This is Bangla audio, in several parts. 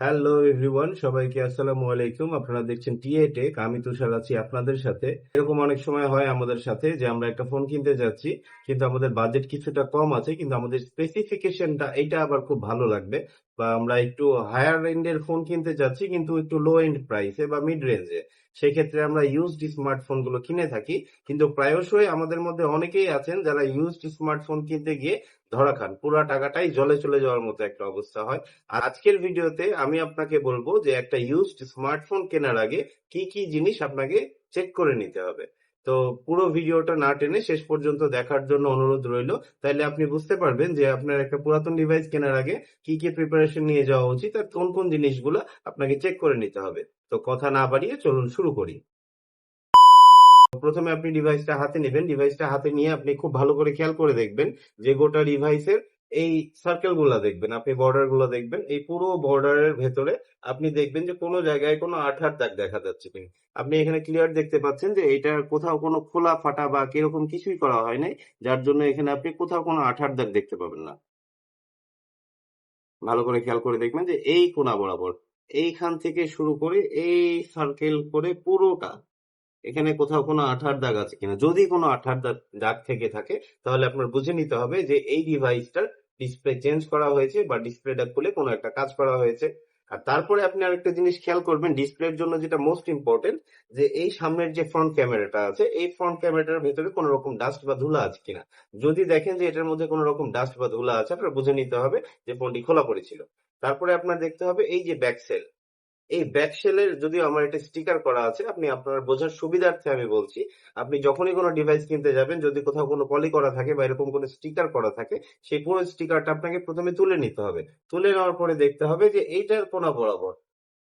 হ্যালো এভরিওয়ান সবাইকে আসসালামু আলাইকুম। আপনারা দেখছেন টিএ টেক আমি তুষার আছি আপনাদের সাথে। এরকম অনেক সময় হয় আমাদের সাথে যে আমরা একটা ফোন কিনতে যাচ্ছি, কিন্তু আমাদের বাজেট কিছুটা কম আছে, কিন্তু আমাদের স্পেসিফিকেশনটা এটা আবার খুব ভালো লাগবে। বা আমরা একটু হায়ার এন্ডের ফোন কিনতে চাচ্ছি কিন্তু একটু লো এন্ড প্রাইসে বা মিড রেঞ্জে সেক্ষেত্রে আমরা ইউজড স্মার্টফোনগুলো কিনে থাকি, কিন্তু প্রায়শই আমাদের মধ্যে অনেকেই আছেন যারা ইউজড স্মার্টফোন কিনতে গিয়ে ধরা খান। পুরো টাকাটাই জলে চলে যাওয়ার মতো একটা অবস্থা হয়। আর আজকের ভিডিওতে আমি আপনাকে বলব যে একটা ইউজড স্মার্টফোন কেনার আগে কি কি জিনিস আপনাকে চেক করে নিতে হবে। তো পুরো ভিডিওটা না টেনে শেষ পর্যন্ত দেখার জন্য অনুরোধ রইল। তাহলে আপনি বুঝতে পারবেন যে আপনার একটা পুরাতন ডিভাইস কেনার আগে কি কি প্রিপারেশন নিয়ে যাওয়া উচিত আর কোন কোন জিনিসগুলো আপনাকে চেক করে নিতে হবে। তো কথা না বাড়িয়ে চলুন শুরু করি। প্রথমে আপনি ডিভাইসটা হাতে নেবেন। ডিভাইসটা হাতে নিয়ে আপনি খুব ভালো করে খেয়াল করে দেখবেন যে গোটা ডিভাইসের এই সার্কেলগুলা দেখবেন, আপনি বর্ডারগুলা দেখবেন, এই পুরো বর্ডারের ভেতরে আপনি দেখবেন যে কোনো জায়গায় কোনো আঠার দাগ দেখা যাচ্ছে কিনা। আপনি এখানে ক্লিয়ার দেখতে পাচ্ছেন যে এটা কোথাও কোনো খোলা ফাটা বা কীরকম কিছুই করা হয় নাই, যার জন্য এখানে আপনি কোথাও কোনো আঠার দাগ দেখতে পাবেন না। ভালো করে খেয়াল করে দেখবেন যে এই কোনা বরাবর, এইখান থেকে শুরু করে এই সার্কেল করে পুরোটা এখানে কোথাও কোনো আঠার দাগ আছে কিনা। যদি কোনো আঠার দাগ দাগ থেকে থাকে, তাহলে আপনার বুঝে নিতে হবে যে এই ডিভাইসটার ডিসপ্লে চেঞ্জ করা হয়েছে বা ডিসপ্লেটা খুলে কোনো একটা কাজ করা হয়েছে। আর তারপরে আপনি আরেকটা জিনিস খেয়াল করবেন ডিসপ্লের জন্য যেটা মোস্ট ইম্পর্টেন্ট যে এই সামনের যে ফ্রন্ট ক্যামেরাটা আছে, এই ফ্রন্ট ক্যামেরাটার ভেতরে কোনো রকম ডাস্ট বা ধুলা আছে কিনা। যদি দেখেন যে এটার মধ্যে কোনো রকম ডাস্ট বা ধুলা আছে, আপনার বুঝে নিতে হবে যে ফোনটি খোলা পড়েছিল। তারপরে আপনার দেখতে হবে এই যে ব্যাক সেল এই ব্যাকসেলের যদি আমার এটা স্টিকার করা আছে, আপনি আপনার বোঝার সুবিধার্থে আমি বলছি, আপনি যখনই কোনো ডিভাইস কিনতে যাবেন, যদি কোথাও কোনো পলি করা থাকে বা এরকম কোনো স্টিকার করা থাকে, সেই পুরো স্টিকারটা আপনাকে প্রথমে তুলে নিতে হবে। তুলে নেওয়ার পরে দেখতে হবে যে এইটার কোনা বরাবর,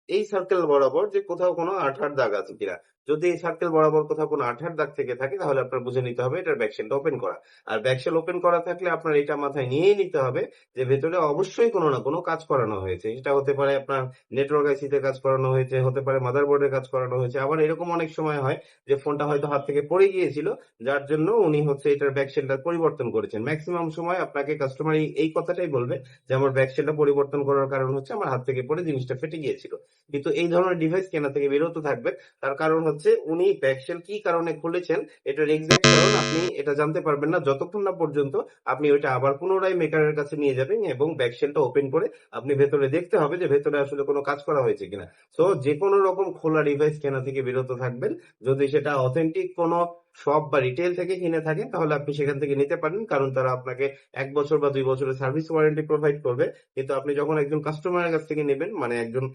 এই সার্কেল বরাবর যে কোথাও কোনো আঠার দাগ আছে কিনা। যদি এই সার্কেল বরাবর কোথাও কোনো আঠার দাগ থেকে থাকে, তাহলে আপনার বুঝে নিতে হবে এটার ব্যাকশেলটা ওপেন করা। আর ব্যাকশেল ওপেন করা থাকলে আপনার এটা মাথায় নিয়েই নিতে হবে যে ভেতরে অবশ্যই কোনো না কোনো কাজ করানো হয়েছে। এটা হতে পারে আপনার নেটওয়ার্ক আইসিতে কাজ করানো হয়েছে, হতে পারে মাদারবোর্ডে কাজ করানো হয়েছে। আবার এরকম অনেক সময় হয় যে ফোনটা হয়তো হাত থেকে পড়ে গিয়েছিল, যার জন্য উনি হচ্ছে এটার ব্যাকশেলটা পরিবর্তন করেছেন। ম্যাক্সিমাম সময় আপনাকে কাস্টমার এই কথাটাই বলবে যে আমার ব্যাকশেলটা পরিবর্তন করার কারণ হচ্ছে আমার হাত থেকে পড়ে জিনিসটা ফেটে গিয়েছিল। কিন্তু এই ধরনের ডিভাইস কেনা থেকে বিরত থাকবেন। তার কারণ হচ্ছে উনি ব্যাকশেল কি কারণে খুলেছেন, এটার এক্সাক্ট কারণ আপনি এটা জানতে পারবেন না। যতক্ষণ না পর্যন্ত আপনি ওইটা আবার পুনরায় মেকারের কাছে নিয়ে যাবেন এবং ব্যাকশেলটা ওপেন করে আপনি ভেতরে দেখতে হবে যে ভেতরে আসলে কোনো কাজ করা হয়েছে কিনা। সো যে কোনো রকম খোলা ডিভাইস কেনা থেকে বিরত থাকবেন। যদি সেটা অথেন্টিক কোনো শপ বা রিটেল থেকে কিনে থাকেন তাহলে আপনি সেখান থেকে নিতে পারেন। কারণ তারা আপনাকে এক বছর বা দুই বছরের সার্ভিস ওয়ারেন্টি প্রোভাইড করবে। কিন্তু আপনি যখন একজন কাস্টমারের কাছ থেকে নেবেন মানে একজন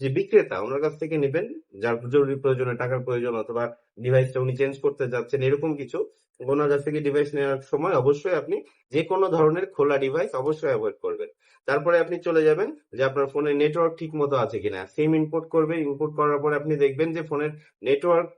যে বিক্রেতা, ওনার কাছ থেকে নেবেন, যার জরুরি প্রয়োজনে, টাকার প্রয়োজন অথবা ডিভাইসটা উনি চেঞ্জ করতে যাচ্ছেন, এরকম কিছু, ওনার কাছ থেকে ডিভাইস নেওয়ার সময় অবশ্যই আপনি যে কোনো ধরনের খোলা ডিভাইস অবশ্যই অ্যাভয়েড করবেন। তারপরে আপনি চলে যাবেন যে আপনার ফোনে নেটওয়ার্ক ঠিক মতো আছে কিনা। সিম ইনপুট করবে ইনপুট করার পরে আপনি দেখবেন যে ফোনের নেটওয়ার্ক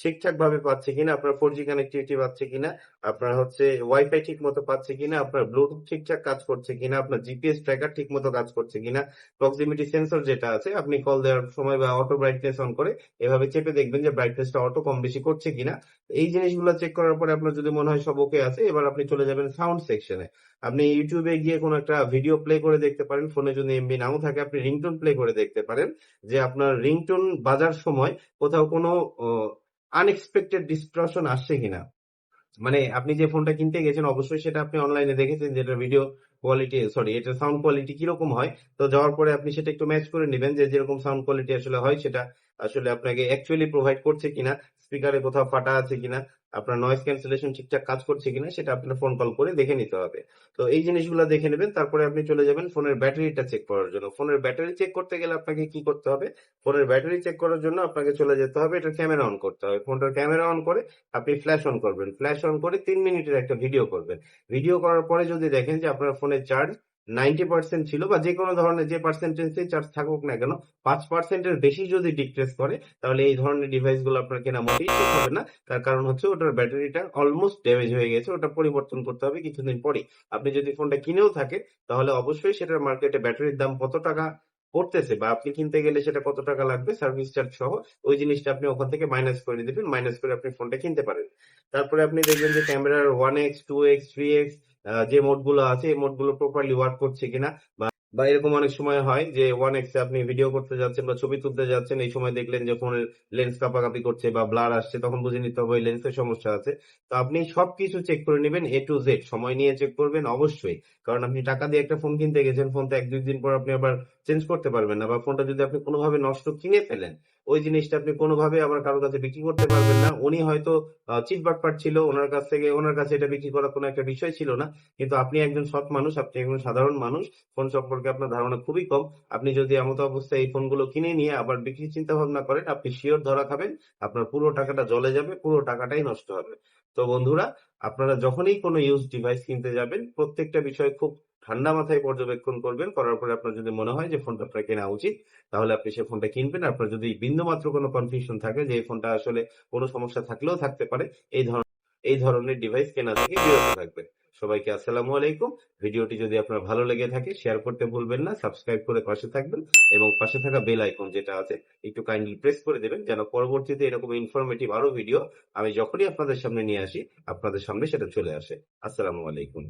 ঠিকঠাক ভাবে পাচ্ছে কিনা, আপনার ফোর জি কানেক্টিভিটি পাচ্ছে কিনা, আপনার হচ্ছে ওয়াইফাই ঠিক মতো পাচ্ছে কিনা, আপনার ব্লুটুথ ঠিকঠাক কাজ করছে কিনা, আপনার জিপিএস ট্র্যাকার ঠিক মতো কাজ করছে কিনা প্রক্সিমিটি সেন্সর যেটা আছে, আপনি কল দেওয়ার সময় বা অটো ব্রাইটনেস অন করে এভাবে চেপে দেখবেন যে ব্রাইটনেসটা অটো কম বেশি করছে কিনা। এই জিনিসগুলো চেক করার পরে আপনার যদি মনে হয় সব ওকে আছে, এবার আপনি চলে যাবেন সাউন্ড সেকশনে আপনি ইউটিউবে গিয়ে কোনো একটা ভিডিও প্লে করে দেখতে পারেন ফোনে যদি এমবি নাও থাকে, আপনি রিংটোন প্লে করে দেখতে পারেন যে আপনার রিংটোন বাজার সময় কোথাও কোনো আনএক্সপেক্টেড ডিসট্রাকশন আসছে কিনা? মানে আপনি যে ফোনটা কিনতে গেছেন, অবশ্যই সেটা আপনি অনলাইনে দেখেছেন যেটা ভিডিও কোয়ালিটি সরি এটা সাউন্ড কোয়ালিটি কীরকম হয়? তো যাওয়ার পরে আপনি সেটা একটু ম্যাচ করে নেবেন যে যেরকম সাউন্ড কোয়ালিটি আসলে হয় সেটা। আসলে আপনাকে অ্যাকচুয়ালি প্রোভাইড করছে কিনা স্পিকারে কোথাও ফাটা আছে কিনা, আপনার নয়েজ ক্যান্সেলেশন ঠিকঠাক কাজ করছে কিনা, সেটা আপনার ফোন কল করে দেখে নিতে হবে। তো এই জিনিসগুলো দেখে নেবেন, তারপরে আপনি চলে যাবেন ফোনের ব্যাটারিটা চেক করার জন্য। ফোনের ব্যাটারি চেক করতে গেলে আপনাকে কি করতে হবে? ফোনের ব্যাটারি চেক করার জন্য আপনাকে চলে যেতে হবে এটা ক্যামেরা অন করতে হবে। ফোনটার ক্যামেরা অন করে আপনি ফ্ল্যাশ অন করবেন। ফ্ল্যাশ অন করে তিন মিনিটের একটা ভিডিও করবেন। ভিডিও করার পরে যদি দেখেন যে আপনার ফোনের চার্জ নাইনটি পার্সেন্ট ছিল বা যে কোনো ধরনের যে পার্সেন্টেজে চার্জ থাকুক না কেন, পাঁচ পার্সেন্টের বেশি যদি ডিক্রেস করে, তাহলে এই ধরনের ডিভাইসগুলো আপনার কেনা মোটেই ঠিক হবে না। তার কারণ হচ্ছে ওটার ব্যাটারিটা অলমোস্ট ড্যামেজ হয়ে গেছে, ওটা পরিবর্তন করতে হবে কিছুদিন পরে আপনি যদি ফোনটা কিনেও থাকে তাহলে অবশ্যই সেটার মার্কেটে ব্যাটারির দাম কত টাকা পড়তেছে বা আপনি কিনতে গেলে সেটা কত টাকা লাগবে সার্ভিস চার্জ সহ, ওই জিনিসটা আপনি ওখান থেকে মাইনাস করে দিবেন মাইনাস করে আপনি ফোনটা কিনতে পারেন। তারপরে আপনি দেখবেন যে ক্যামেরার one X two X three X যে মোডগুলো আছে, এই মোডগুলো প্রপারলি ওয়ার্ক করছে কিনা বা বা এরকম অনেক সময় হয় যে ওয়ান এক্সে আপনি ভিডিও করতে যাচ্ছেন বা ছবি তুলতে যাচ্ছেন, এই সময় দেখলেন যে ফোনের লেন্স কাপাকাপি করছে বা ব্লার আসছে, তখন বুঝে নিতে হবে লেন্সের সমস্যা আছে। তো আপনি সবকিছু চেক করে নেবেন এ টু জেড সময় নিয়ে চেক করবেন, অবশ্যই। কারণ আপনি টাকা দিয়ে একটা ফোন কিনতে গেছেন ফোন তো এক দুই দিন পর আপনি আবার চেঞ্জ করতে পারবেন না বা ফোনটা যদি আপনি কোনোভাবে নষ্ট কিনে ফেলেন, ওই জিনিসটা আপনি কোনোভাবে আবার কারোর কাছে বিক্রি করতে পারবেন না। উনি হয়তো চিট বাটপাট ছিল, ওনার কাছ থেকে, ওনার কাছে এটা বিক্রি করার কোনো একটা বিষয় ছিল না। কিন্তু আপনি একজন সৎ মানুষ, আপনি একজন সাধারণ মানুষ ফোন সম্পর্কে আপনার ধারণা খুবই কম। আপনি যদি এমত অবস্থায় এই ফোনগুলো কিনে নিয়ে আবার বিক্রির চিন্তা ভাবনা করেন, আপনি শিওর ধরা খাবেন, আপনার পুরো টাকাটা জলে যাবে, পুরো টাকাটাই নষ্ট হবে। তো বন্ধুরা আপনারা যখনই কোনো ইউজ ডিভাইস কিনতে যাবেন, প্রত্যেকটা বিষয় খুব ঠান্ডা মাথায় পর্যবেক্ষণ করবেন। করার পরে আপনার যদি মনে হয় যে ফোনটা আপনার কেনা উচিত, তাহলে আপনি সেই ফোনটা কিনবেন। আপনার যদি বিন্দুমাত্র কোনো কনফিউশন থাকে যে এই ফোনটা আসলে কোনো সমস্যা থাকলেও থাকতে পারে, এই ধরনের এই ধরনের ডিভাইস কেনা থেকে বিরত থাকবেন। সবাইকে আসসালামু আলাইকুম। ভিডিওটি যদি আপনার ভালো লেগে থাকে শেয়ার করতে ভুলবেন না সাবস্ক্রাইব করে পাশে থাকবেন এবং পাশে থাকা বেল আইকন যেটা আছে, একটু কাইন্ডলি প্রেস করে দেবেন যেন পরবর্তীতে এরকম ইনফরমেটিভ আরও ভিডিও আমি যখনই আপনাদের সামনে নিয়ে আসি, আপনাদের সামনে সেটা চলে আসে। আসসালামু আলাইকুম।